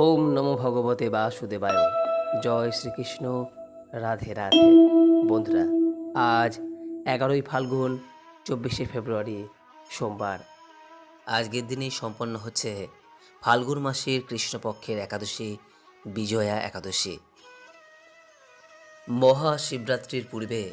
ওম নমো ভগবতে বাসুদেবায়। জয় শ্রীকৃষ্ণ। রাধে রাধে। বন্ধুরা, আজ এগারোই ফাল্গুন, চব্বিশে ফেব্রুয়ারি, সোমবার। আজকের দিনেই সম্পন্ন হচ্ছে ফাল্গুন মাসের কৃষ্ণপক্ষের একাদশী, বিজয়া একাদশী। মহাশিবরাত্রির পূর্বে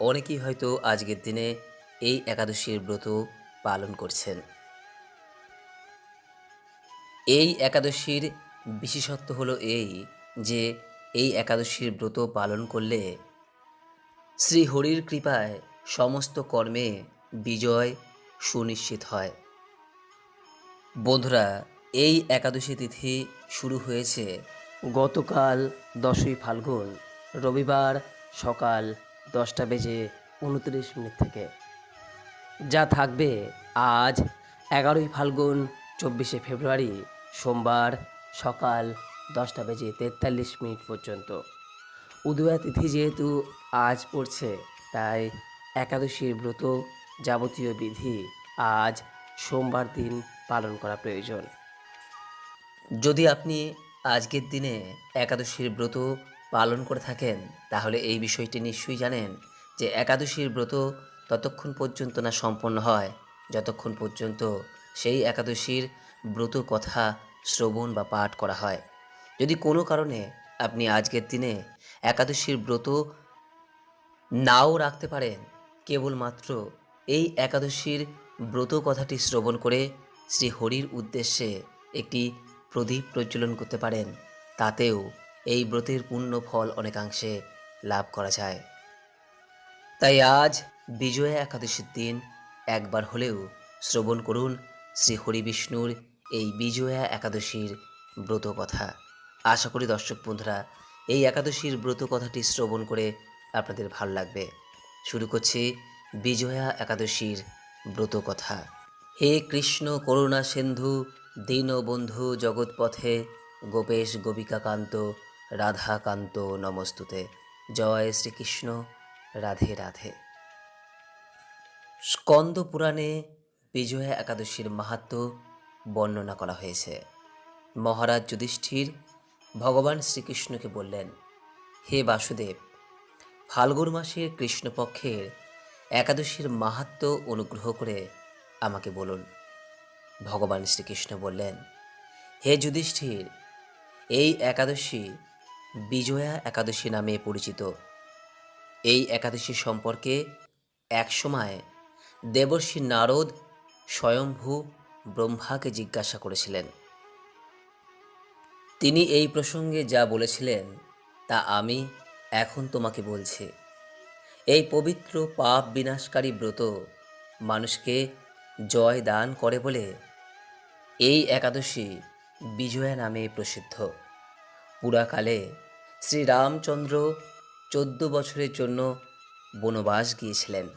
অনেকেই হয়তো আজকের দিনে এই একাদশীর ব্রত পালন করছেন। এই একাদশীর বিশেষত্ব হলো এই যে এই একাদশীর ব্রত পালন করলে শ্রী হরির কৃপায় সমস্ত কর্মে বিজয় সুনিশ্চিত হয়। বন্ধুরা, এই একাদশী তিথি শুরু হয়েছে গতকাল দশই ফাল্গুন, রবিবার সকাল দশটা বেজে উনত্রিশ মিনিট থেকে। যা থাকবে আজ এগারোই ফাল্গুন, চব্বিশে ফেব্রুয়ারি, সোমবার সকাল দশটা বেজে তেতাল্লিশ মিনিট পর্যন্ত। উদয়া তিথি যেহেতু আজ পড়ছে, তাই একাদশীর ব্রত যাবতীয় বিধি আজ সোমবার দিন পালন করা প্রয়োজন। যদি আপনি আজকের দিনে একাদশীর ব্রত পালন করে থাকেন, তাহলে এই বিষয়টি নিশ্চয়ই জানেন যে একাদশীর ব্রত ততক্ষণ পর্যন্ত না সম্পন্ন হয়। যতক্ষণ পর্যন্ত সেই একাদশীর ব্রত কথা শ্রবণ বা পাঠ করা হয়। যদি কোনো কারণে আপনি আজকের দিনে একাদশীর ব্রত নাও রাখতে পারেন, কেবলমাত্র এই একাদশীর ব্রত কথাটি শ্রবণ করে শ্রী হরির উদ্দেশ্যে একটি প্রদীপ প্রজ্বলন করতে পারেন, তাতেও এই ব্রতের পূর্ণ ফল অনেকাংশে লাভ করা যায়। তাই আজ বিজয়া একাদশীর দিন একবার হলেও শ্রবণ করুন শ্রী হরি বিষ্ণুর এই বিজয়া একাদশীর ব্রত কথা। আশা করি দর্শক বন্ধুরা, এই একাদশীর ব্রত কথাটি শ্রবণ করে আপনাদের ভালো লাগবে। শুরু করছি বিজয়া একাদশীর ব্রত কথা। হে কৃষ্ণ করুণা সিন্ধু, দীনবন্ধু জগৎপথে, গোপেশ গোপিকাকান্ত রাধাকান্ত নমস্তুতে। জয় শ্রীকৃষ্ণ, রাধে রাধে। স্কন্দ পুরাণে বিজয়া একাদশীর মাহাত্ম বর্ণনা করা হয়েছে। মহারাজ যুধিষ্ঠির ভগবান শ্রীকৃষ্ণকে বললেন, হে বাসুদেব, ফাল্গুন মাসের কৃষ্ণপক্ষের একাদশীর মাহাত্ম অনুগ্রহ করে আমাকে বলুন। ভগবান শ্রীকৃষ্ণ বললেন, হে যুধিষ্ঠির, এই একাদশী বিজয়া একাদশী নামে পরিচিত। এই একাদশী সম্পর্কে একসময় দেবর্ষী নারদ স্বয়ম্ভু ব্রহ্মাকে জিজ্ঞাসা করেছিলেন, তিনি এই প্রসঙ্গে যা বলেছিলেন, তা আমি এখন তোমাকে বলছি। এই পবিত্র পাপ বিনাশকারী ব্রত মানুষকে জয় দান করে বলে এই একাদশী বিজয়া নামে প্রসিদ্ধ। পুরাকালে শ্রীরামচন্দ্র চোদ্দ বছরের জন্য বনবাস গিয়েছিলেন।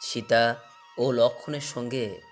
সীতা ও লক্ষণের সঙ্গে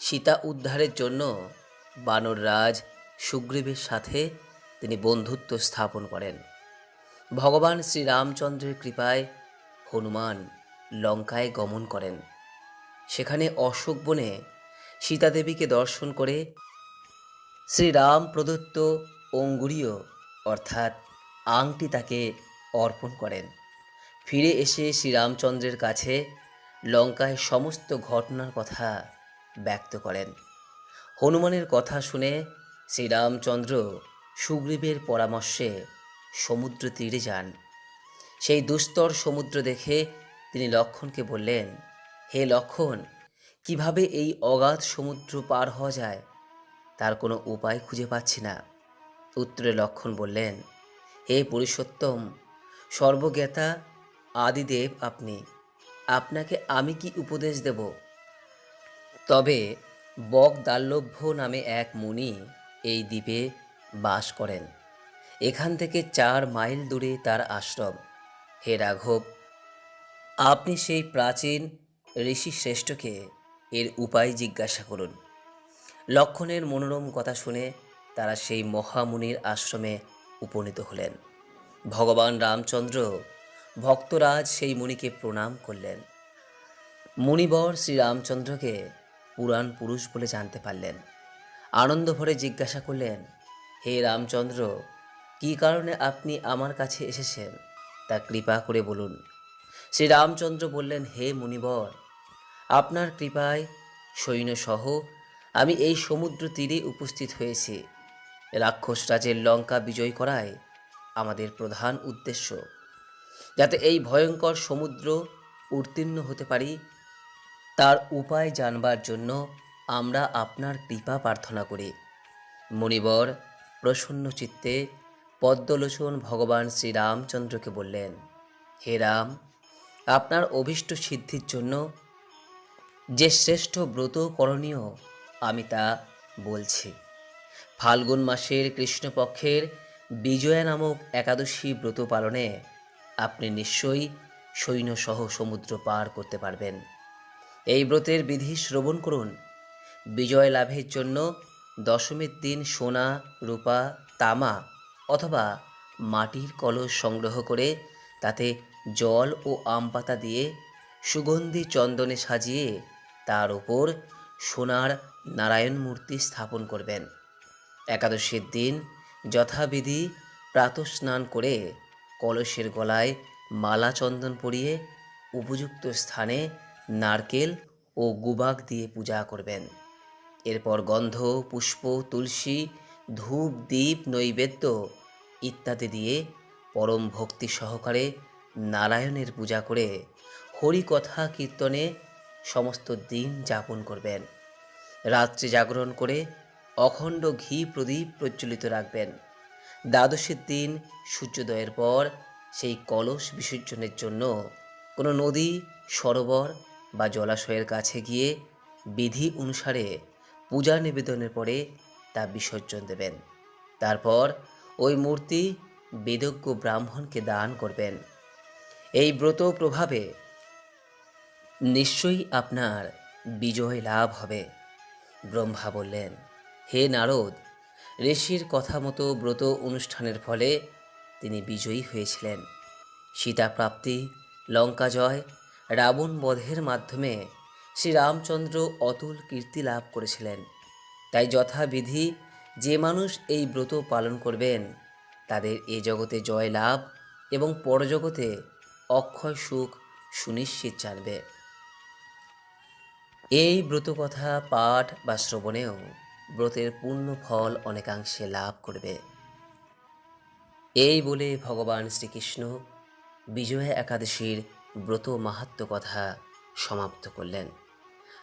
সীতা উদ্ধারের জন্য বানররাজ সুগ্রীবের সাথে তিনি বন্ধুত্ব স্থাপন করেন। ভগবান শ্রীরামচন্দ্রের কৃপায় হনুমান লঙ্কায় গমন করেন। সেখানে অশোক বনে সীতাদেবীকে দর্শন করে শ্রীরাম প্রদত্ত অঙ্গুরীয় অর্থাৎ আংটি তাকে অর্পণ করেন। ফিরে এসে শ্রীরামচন্দ্রের কাছে লঙ্কায় সমস্ত ঘটনার কথা ব্যক্ত করেন। হনুমানের কথা শুনে শ্রীরামচন্দ্র সুগ্রীবের পরামর্শে সমুদ্র তীরে যান। সেই দুস্তর সমুদ্র দেখে তিনি লক্ষণকে বললেন, হে লক্ষণ, কীভাবে এই অগাধ সমুদ্র পার হওয়া যায়? তার কোনো উপায় খুঁজে পাচ্ছি না। উত্তরে লক্ষণ বললেন, হে পুরুষোত্তম, সর্বজ্ঞাতা, আদিদেব আপনি, আপনাকে আমি কি উপদেশ দেব? তবে বক দাল্লভ্য নামে এক মুনি এই দ্বীপে বাস করেন। এখান থেকে চার মাইল দূরে তার আশ্রম। হে রাঘব, আপনি সেই প্রাচীন ঋষি শ্রেষ্ঠকে এর উপায় জিজ্ঞাসা করুন। লক্ষণের মনোরম কথা শুনে তারা সেই মহামুনির আশ্রমে উপনীত হলেন। ভগবান রামচন্দ্র ভক্তরাজ সেই মুনিকে প্রণাম করলেন। মুনিবর শ্রীরামচন্দ্রকে পুরাণ পুরুষ বলে জানতে পারলেন। আনন্দ ভরে জিজ্ঞাসা করলেন, হে রামচন্দ্র, কী কারণে আপনি আমার কাছে এসেছেন? তা কৃপা করে বলুন। শ্রী রামচন্দ্র বললেন, হে মুনিবর, আপনার কৃপায় সৈন্যসহ আমি এই সমুদ্র তীরে উপস্থিত হয়েছি। রাক্ষস রাজের লঙ্কা বিজয় করায় আমাদের প্রধান উদ্দেশ্য। যাতে এই ভয়ঙ্কর সমুদ্র উত্তীর্ণ হতে পারি তার উপায় জানবার জন্য আমরা আপনার কৃপা প্রার্থনা করি। মণিবর প্রসন্ন চিত্তে পদ্মলোচন ভগবান শ্রীরামচন্দ্রকে বললেন, হে রাম, আপনার অভীষ্ট সিদ্ধির জন্য যে শ্রেষ্ঠ ব্রত করণীয়, আমি তা বলছি। ফাল্গুন মাসের কৃষ্ণপক্ষের বিজয়া নামক একাদশী ব্রত পালনে আপনি নিশ্চয়ই সৈন্যসহ সমুদ্র পার করতে পারবেন। এই ব্রতের বিধি শ্রবণ করুন। বিজয় লাভের জন্য দশমীর দিন সোনা, রূপা, তামা অথবা মাটির কলস সংগ্রহ করে তাতে জল ও আম পাতা দিয়ে সুগন্ধি চন্দনে সাজিয়ে তার উপর সোনার নারায়ণ মূর্তি স্থাপন করবেন। একাদশীর দিন যথাবিধি প্রাতঃস্নান করে কলসের গলায় মালা চন্দন পরিয়ে উপযুক্ত স্থানে নারকেল ও গুবাক দিয়ে পূজা করবেন। এরপর গন্ধ, পুষ্প, তুলসী, ধূপ দ্বীপ নৈবেদ্য ইত্যাদি দিয়ে পরম ভক্তি সহকারে নারায়ণের পূজা করে হরিকথা কীর্তনে সমস্ত দিন যাপন করবেন। রাত্রি জাগরণ করে অখণ্ড ঘি প্রদীপ প্রজ্বলিত রাখবেন। দ্বাদশীর দিন সূর্যোদয়ের পর সেই কলস বিসর্জনের জন্য কোনো নদী, সরোবর বা জলাশয়ের কাছে গিয়ে বিধি অনুসারে পূজা নিবেদনের পরে তা বিসর্জন দেবেন। তারপর ওই মূর্তি বেদজ্ঞ ব্রাহ্মণকে দান করবেন। এই ব্রত প্রভাবে নিশ্চয়ই আপনার বিজয় লাভ হবে, ব্রহ্মা বললেন। হে নারদ, ঋষির কথা মতো ব্রত অনুষ্ঠানের ফলে তিনি বিজয়ী হয়েছিলেন। সীতা প্রাপ্তি লঙ্কা জয় রাবণ বধের মাধ্যমে শ্রীরামচন্দ্র অতুল কীর্তি লাভ করেছিলেন। তাই যথাবিধি যে মানুষ এই ব্রত পালন করবেন, তাদের এ জগতে জয় লাভ এবং পরজগতে অক্ষয় সুখ সুনিশ্চিত জানবে। এই ব্রত কথা পাঠ বা শ্রবণেও ব্রতের পূর্ণ ফল অনেকাংশে লাভ করবে। এই বলে ভগবান শ্রীকৃষ্ণ বিজয়া একাদশীর ব্রত মাহাত্ম কথা সমাপ্ত করলেন।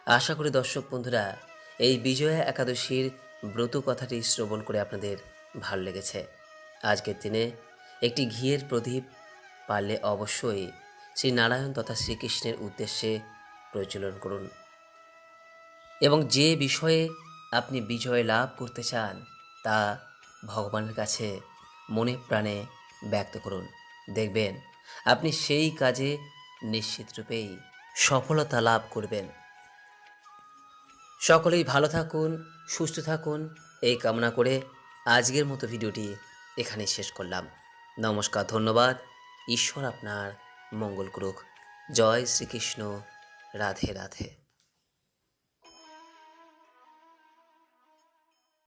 আশা করি দর্শক বন্ধুরা, এই বিজয়া একাদশীর ব্রত কথাটি শ্রবণ করে আপনাদের ভালো লেগেছে। আজকের দিনে একটি ঘিয়ের প্রদীপ পারলে অবশ্যই শ্রী নারায়ণ তথা শ্রীকৃষ্ণের উদ্দেশ্যে প্রচলন করুন। এবং যে বিষয়ে আপনি বিজয় লাভ করতে চান, তা ভগবানের কাছে মনে প্রাণে ব্যক্ত করুন। দেখবেন, আপনি সেই কাজে নিশ্চিত রূপেই সফলতা লাভ করবেন। সকলেই ভালো থাকুন, সুস্থ থাকুন। এই কামনা করে আজকের মতো ভিডিওটি এখানে শেষ করলাম। নমস্কার, ধন্যবাদ। ঈশ্বর আপনার মঙ্গল করুক। জয় শ্রীকৃষ্ণ। রাধে রাধে।